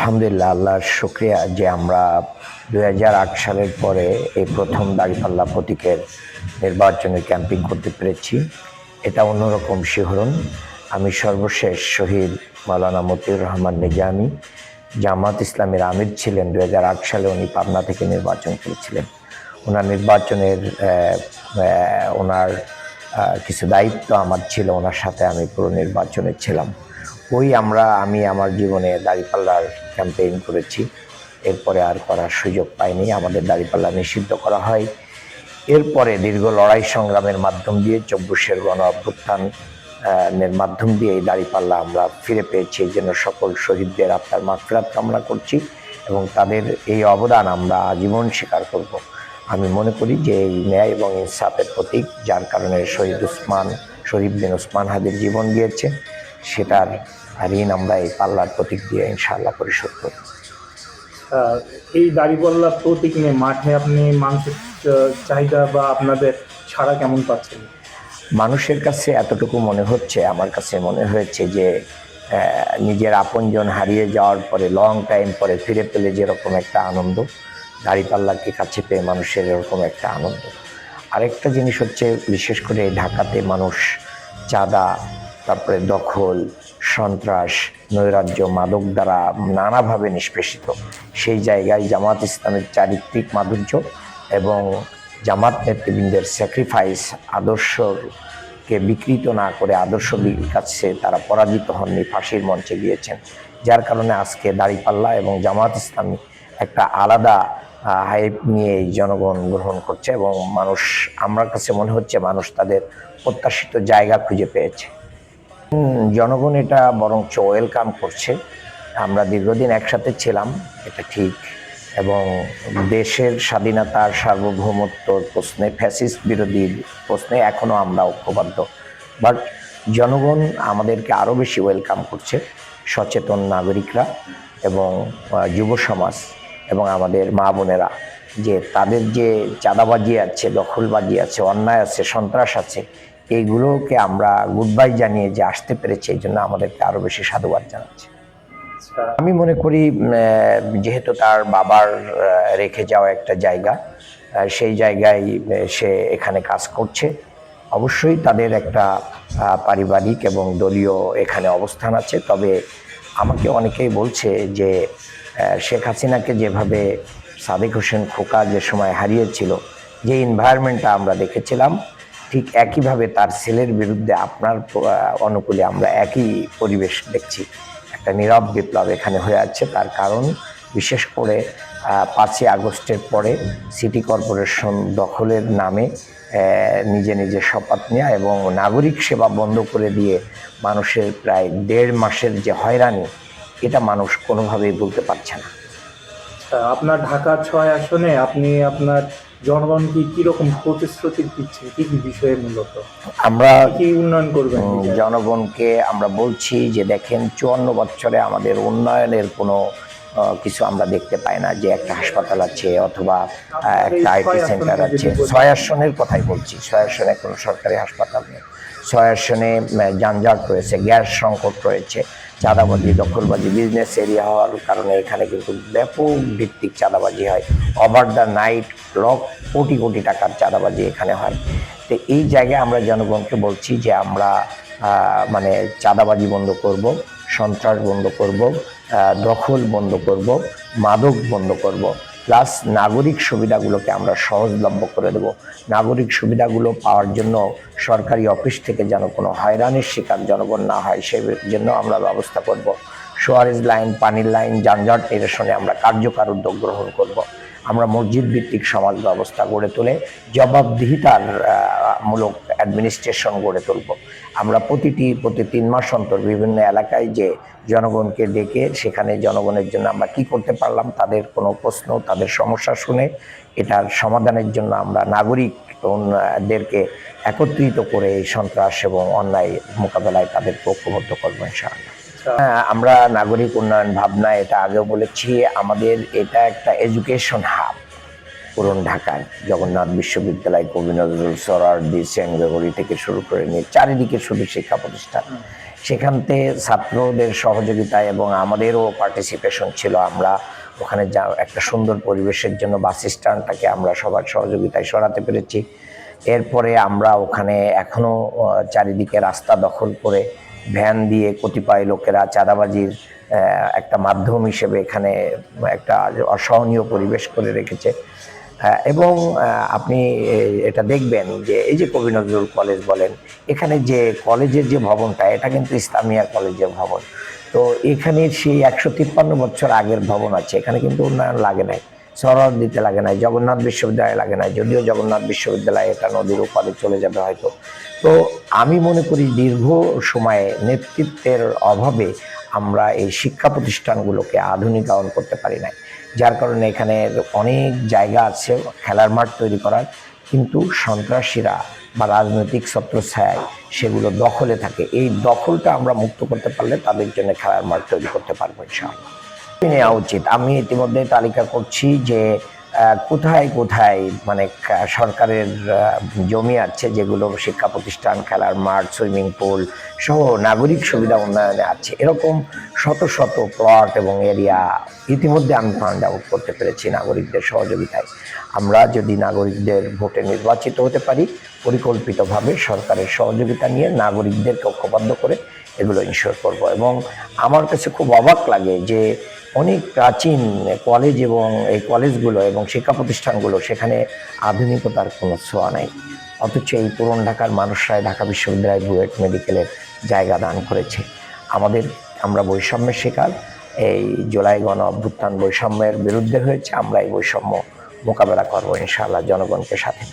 আলহামদুলিল্লাহ, আল্লাহর শুক্রিয়া যে আমরা দু হাজার আট সালের পরে এই প্রথম দাঁড়িপাল্লা প্রতীকের নির্বাচনে ক্যাম্পিং করতে পেরেছি। এটা অন্যরকম শিহরণ। আমি সর্বশেষ শহীদ মাওলানা মতিউর রহমান নিজামী, জামাত ইসলামের আমির ছিলেন দু হাজার আট সালে, উনি পাবনা থেকে নির্বাচন করেছিলেন। ওনার নির্বাচনের ওনার কিছু দায়িত্ব আমার ছিল, ওনার সাথে আমি পুরো নির্বাচনে ছিলাম। ওই আমরা, আমি আমার জীবনে দাঁড়িপাল্লার ক্যাম্পেইন করেছি। এরপরে আর করার সুযোগ পাইনি। আমাদের দাঁড়িপাল্লা নিষিদ্ধ করা হয়। এরপরে দীর্ঘ লড়াই সংগ্রামের মাধ্যম দিয়ে, চব্বিশের গণ অভ্যুত্থান এর মাধ্যম দিয়ে এই দাঁড়িপাল্লা আমরা ফিরে পেয়েছি। এই জন্য সকল শহীদদের আত্মার মাফরাত কামনা করছি এবং তাদের এই অবদান আমরা আজীবন স্বীকার করব। আমি মনে করি যে এই ন্যায় এবং ইনসাফের প্রতীক, যার কারণে শহীদ উসমান শরীফ বিন উসমান হাদির জীবন দিয়েছে। সেটার ঋণ আমরা এই পাল্লার প্রতীক দিয়ে ইনশাআল্লাহ পরিশোধ করব আহ, এই দাড়িপাল্লা প্রতীক নিয়ে মাঠে আপনি মানুষের চাহিদা বা আপনাদের ছাড়া কেমন পাচ্ছেন? মানুষের কাছে এতটুকু মনে হচ্ছে আমার কাছে মনে হয়েছে যে নিজের আপনজন হারিয়ে যাওয়ার পরে লং টাইম পরে ফিরে পেলে যেরকম একটা আনন্দ দাড়িপাল্লাকে কাছে পেয়ে মানুষের এরকম একটা আনন্দ। আরেকটা জিনিস হচ্ছে বিশেষ করে ঢাকাতে মানুষ চাঁদা তারপরে দখল সন্ত্রাস, নৈরাজ্য, মাদক দ্বারা নানাভাবে নিষ্পেষিত। সেই জায়গায় জামাত ইসলামের চারিত্রিক মাধুর্য এবং জামাত নেতৃবৃন্দের স্যাক্রিফাইস আদর্শকে বিকৃত না করে আদর্শ কাছে তারা পরাজিত হননি, ফাঁসির মঞ্চে গিয়েছেন। যার কারণে আজকে দাড়িপাল্লা এবং জামাত ইসলামী একটা আলাদা হাইপ নিয়ে এই জনগণ গ্রহণ করছে এবং মানুষ, আমার কাছে মনে হচ্ছে মানুষ তাদের প্রত্যাশিত জায়গা খুঁজে পেয়েছে। জনগণ এটা বরঞ্চ ওয়েলকাম করছে। আমরা দীর্ঘদিন একসাথে ছিলাম, এটা ঠিক। এবং দেশের স্বাধীনতার সার্বভৌমত্বর প্রশ্নে ফ্যাসিস্ট বিরোধী প্রশ্নে এখনও আমরা ঐক্যবদ্ধ। বাট জনগণ আমাদেরকে আরও বেশি ওয়েলকাম করছে, সচেতন নাগরিকরা এবং যুব সমাজ এবং আমাদের মা বোনেরা, যে তাদের যে চাঁদাবাজি আছে, দখলবাজি আছে, অন্যায় আছে, সন্ত্রাস আছে এইগুলোকে আমরা গুড বাই জানিয়ে যে আসতে পেরেছি, এই জন্য আমাদেরকে আরও বেশি সাধুবাদ জানাচ্ছে। আমি মনে করি যেহেতু তার বাবার রেখে যাওয়া একটা জায়গা সেই জায়গায় সে এখানে কাজ করছে। অবশ্যই তাদের একটা পারিবারিক এবং দলীয় এখানে অবস্থান আছে। তবে আমাকে অনেকেই বলছে যে শেখ হাসিনাকে যেভাবে সাদেক হোসেন খোকা যে সময় হারিয়েছিল, যে এনভায়রনমেন্টটা আমরা দেখেছিলাম ঠিক একইভাবে তার ছেলের বিরুদ্ধে আপনার অনুকূলে আমরা একই পরিবেশ দেখছি। একটা নীরব বিপ্লব এখানে হয়ে আছে। তার কারণ বিশেষ করে পাঁচই আগস্টের পরে সিটি কর্পোরেশন দখলের নামে নিজে নিজে শপথ নেওয়া এবং নাগরিক সেবা বন্ধ করে দিয়ে মানুষের প্রায় দেড় মাসের যে হয়রানি এটা মানুষ কোনোভাবেই বলতে পারছে না। আচ্ছা, আপনার ঢাকা ছয় আসনে আপনি আপনার জনগণকে কীরকম প্রতিশ্রুতি দিচ্ছে? কি কি বিষয়ে মূলত? আমরা কি উন্নয়ন করবেন? জনগণকে আমরা বলছি যে দেখেন চুয়ান্ন বছরে আমাদের উন্নয়নের কোনো কিছু আমরা দেখতে পাই না যে একটা হাসপাতাল আছে অথবা একটা আইটি সেন্টার আছে। ছয় আসনের কথাই বলছি। ছয় আসনে কোনো সরকারি হাসপাতাল নেই। ছয় যানজট রয়েছে, গ্যাস সংকট রয়েছে, চাঁদাবাজি, দখলবাজি বিজনেস এরিয়া হওয়ার কারণে এখানে কিন্তু ব্যাপক ভিত্তিক চাঁদাবাজি হয়। Over the night lock crore crore টাকার চাঁদাবাজি এখানে হয়। তো এই জায়গায় আমরা জনগণকে বলছি যে আমরা মানে চাঁদাবাজি বন্ধ করব, সন্ত্রাস বন্ধ করব দখল বন্ধ করব, মাদক বন্ধ করব। প্লাস নাগরিক সুবিধাগুলোকে আমরা সহজলভ্য করে দেব। নাগরিক সুবিধাগুলো পাওয়ার জন্য সরকারি অফিস থেকে যেন কোনো হয়রানির শিকার জনগণ না হয় সে জন্য আমরা ব্যবস্থা করব। সোয়ারেজ লাইন পানির লাইন যানজট নিরসনে আমরা কার্যকর উদ্যোগ গ্রহণ করব। আমরা মসজিদ ভিত্তিক সমাজ ব্যবস্থা গড়ে তুলে জবাবদিহিতার মূলক অ্যাডমিনিস্ট্রেশন গড়ে তুলব। আমরা প্রতিটি, প্রতি তিন মাস অন্তর বিভিন্ন এলাকায় যে জনগণকে ডেকে সেখানে জনগণের জন্য আমরা কি করতে পারলাম তাদের কোনো প্রশ্ন, তাদের সমস্যা শুনে এটার সমাধানের জন্য আমরা নাগরিক দেরকে একত্রিত করে এই সন্ত্রাস এবং অন্যায় মোকাবেলায় তাদের ঐক্যবদ্ধ করব ইনশাআল্লাহ। হ্যাঁ, আমরা নাগরিক উন্নয়ন ভাবনা এটা আগেও বলেছি আমাদের এটা একটা এডুকেশন হাব পুরন ঢাকায়। জগন্নাথ বিশ্ববিদ্যালয় কবি নজরুল সরারদি সেনগরি থেকে শুরু করে নিয়ে চারিদিকে শুধু শিক্ষা প্রতিষ্ঠান। সেখান থেকে ছাত্রদের সহযোগিতায় এবং আমাদেরও পার্টিসিপেশন ছিল। আমরা ওখানে যা একটা সুন্দর পরিবেশের জন্য বাস স্ট্যান্ডটাকে আমরা সবার সহযোগিতায় সরাতে পেরেছি। এরপরে আমরা ওখানে এখনও চারিদিকে রাস্তা দখল করে ভ্যান দিয়ে কতিপয় লোকেরা চাঁদাবাজির একটা মাধ্যম হিসেবে এখানে একটা অসহনীয় পরিবেশ করে রেখেছে। এবং আপনি এটা দেখবেন যে এই যে কবি নজরুল কলেজ বলেন, এখানে যে কলেজের যে ভবনটা, এটা কিন্তু ইসলামিয়া কলেজের ভবন। তো এখানে সেই একশো তিপ্পান্ন বছর আগের ভবন আছে, এখানে কিন্তু উন্নয়ন লাগে নাই। সরহর দিতে লাগে নাই, জগন্নাথ বিশ্ববিদ্যালয় লাগে নাই, যদিও জগন্নাথ বিশ্ববিদ্যালয় এটা নদীর ওপারে চলে যাবে হয়তো। তো আমি মনে করি দীর্ঘ সময়ে নেতৃত্বের অভাবে আমরা এই শিক্ষা প্রতিষ্ঠানগুলোকে আধুনিকায়ন করতে পারি নাই। যার কারণে এখানে অনেক জায়গা আছে খেলার মাঠ তৈরি করার, কিন্তু সন্ত্রাসীরা বা রাজনৈতিক ছত্রছায়ায় সেগুলো দখলে থাকে। এই দখলটা আমরা মুক্ত করতে পারলে তাদের জন্য খেলার মাঠ তৈরি করতে পারব ইনশাআল্লাহ। নেওয়া উচিত। আমি ইতিমধ্যে তালিকা করছি যে কোথায় কোথায় মানে সরকারের জমি আছে যেগুলো শিক্ষা প্রতিষ্ঠান, খেলার মাঠ, সুইমিং পুল সহ নাগরিক সুবিধা উন্নয়নে আছে। এরকম শত শত প্লট এবং এরিয়া ইতিমধ্যে আমি ফান্ড আউট করতে পেরেছি নাগরিকদের সহযোগিতায়। আমরা যদি নাগরিকদের ভোটে নির্বাচিত হতে পারি, পরিকল্পিতভাবে সরকারের সহযোগিতা নিয়ে নাগরিকদেরকে ঐক্যবদ্ধ করে এগুলো ইনশোর করব। এবং আমার কাছে খুব অবাক লাগে যে অনেক প্রাচীন কলেজ এবং এই কলেজগুলো এবং শিক্ষা প্রতিষ্ঠানগুলো সেখানে আধুনিকতার কোনো ছোঁয়া নাই। অথচ এই পুরন ঢাকার মানুষরাই ঢাকা বিশ্ববিদ্যালয় বুয়েট মেডিকেলের জায়গা দান করেছে। আমাদের আমরা বৈষম্যের শিকার। এই জুলাই গণ অভ্যুত্থান বৈষম্যের বিরুদ্ধে হয়েছে। আমরা এই বৈষম্য মোকাবেলা করব ইনশাআল্লাহ জনগণকে সাথে।